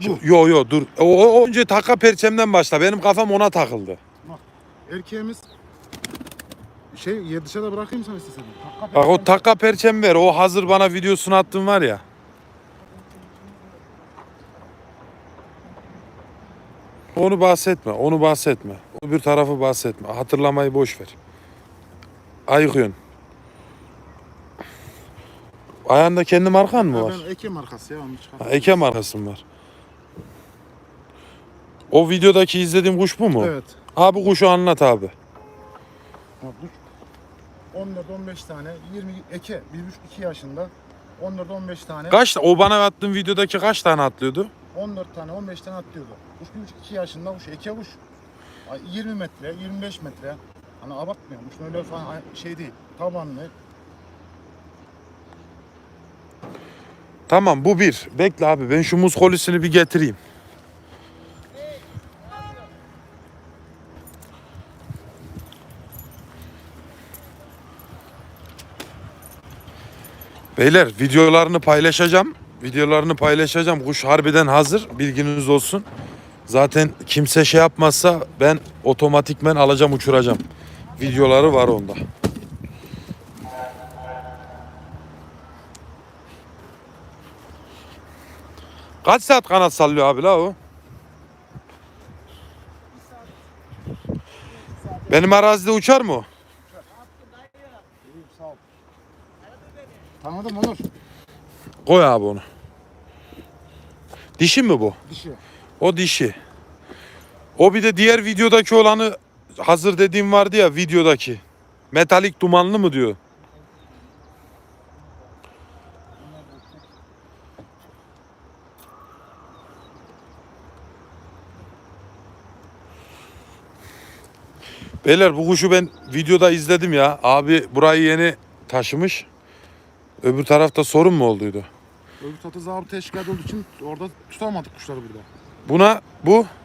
Yo yo yo, dur. O, o önce taka perçemden başla. Benim kafam ona takıldı. Erkeğimiz şey ya dışarıda bırakayım sana istesen. Bak o taka perçem ver. O hazır bana videosunu attın var ya. Onu bahsetme. Onu bahsetme. O bir tarafı bahsetme. Hatırlamayı boş ver. Ayıkıyorsun. Ayağında kendi markan mı var? Ben Eke markası ya onu çıkar. Ha, Eke markası mı var? O videodaki izlediğim kuş bu mu? Evet. Abi kuşu anlat abi. Bu 14-15 tane 20 Eke 1,5-2 yaşında 14-15 tane Kaç o bana attığın videodaki kaç tane atlıyordu? 14 tane 15 tane atlıyordu. Kuş 1,5-2 yaşında kuş Eke kuş. Ay, 20 metre 25 metre. Hani abartmıyorum. Kuşun öyle falan şey değil. Tabanlı. Tamam bu bir. Bekle abi ben şu muz kolisini bir getireyim. Beyler videolarını paylaşacağım. Videolarını paylaşacağım. Kuş harbiden hazır. Bilginiz olsun. Zaten kimse şey yapmazsa ben otomatikmen alacağım uçuracağım. Videoları var onda. Kaç saat kanat sallıyor abi la o? Benim arazide uçar mı o? Tanıdım Onur. Koy abi onu. Dişi mi bu? Dişi. O dişi. O bir de diğer videodaki olanı hazır dediğim vardı ya videodaki. Metalik dumanlı mı diyor. Beyler bu kuşu ben videoda izledim ya. Abi burayı yeni taşımış. Öbür tarafta sorun mu olduydu? Öbür tatı zabıta teşkilat olduğu için orada tutamadık kuşları burada. Buna bu